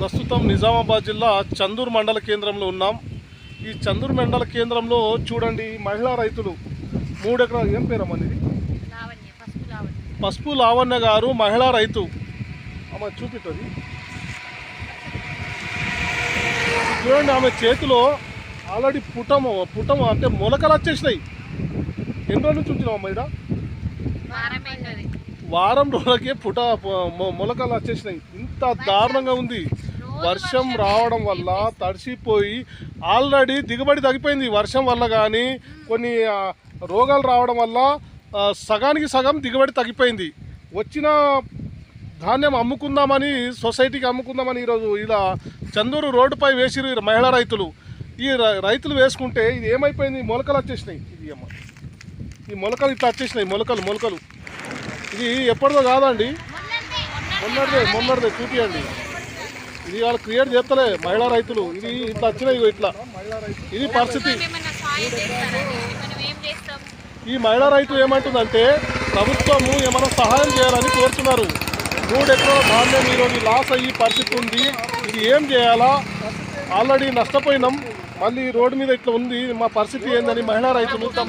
ప్రస్తుతం నిజామాబాద్ జిల్లా చందూరు మండల కేంద్రంలో ఉన్నాం. ఈ చందూరు మండల కేంద్రంలో చూడండి మహిళా రైతులు మూడు ఎకరాలు ఏం పేరమ్మా ఇది పసుపు లావణ్య. గారు మహిళా రైతు. ఆమె చూపిస్తుంది చూడండి ఆమె చేతిలో ఆల్రెడీ పుటము పుటము అంటే మొలకలు వచ్చేసినాయి. ఎన్ని రోజుల నుంచి ఉంచినావు అమ్మ వారమైనది వారం రోజులకే పుట మొలకలు వచ్చేసినాయి. ఇంత దారుణంగా ఉంది. వర్షం రావడం వల్ల తడిసిపోయి ఆల్రెడీ దిగుబడి తగ్గిపోయింది. వర్షం వల్ల కానీ కొన్ని రోగాలు రావడం వల్ల సగానికి సగం దిగుబడి తగ్గిపోయింది. వచ్చిన ధాన్యం అమ్ముకుందామని సొసైటీకి అమ్ముకుందామని ఈరోజు ఇలా చందూరు రోడ్డుపై వేసిరు మహిళా రైతులు. ఈ రైతులు వేసుకుంటే ఇది ఏమైపోయింది? మొలకలు వచ్చేసినాయి. ఇది అమ్మ. ఈ మొలకలు ఇట్లా వచ్చేసినాయి. మొలకలు మొలకలు. ఇది ఎప్పటిదో కాదండి. మొన్నటిదే మొన్నటిదే చూపియండి. ఇది వాళ్ళు క్రియేట్ చేస్తలే మహిళా రైతులు. ఇది ఇట్లా వచ్చినాయి ఇట్లా. ఇది పరిస్థితి. ఈ మహిళా రైతు ఏమంటుందంటే ప్రభుత్వము ఏమైనా సహాయం చేయాలని కోరుతున్నారు. మూడు ఎకరాల ధాన్యం ఈరోజు లాస్ అయ్యి పరిస్థితి ఉంది. ఇది ఏం చేయాలా? ఆల్రెడీ నష్టపోయినాం. మళ్ళీ రోడ్డు మీద ఇట్లా ఉంది. మా పరిస్థితి ఏందని మహిళా రైతులు తమ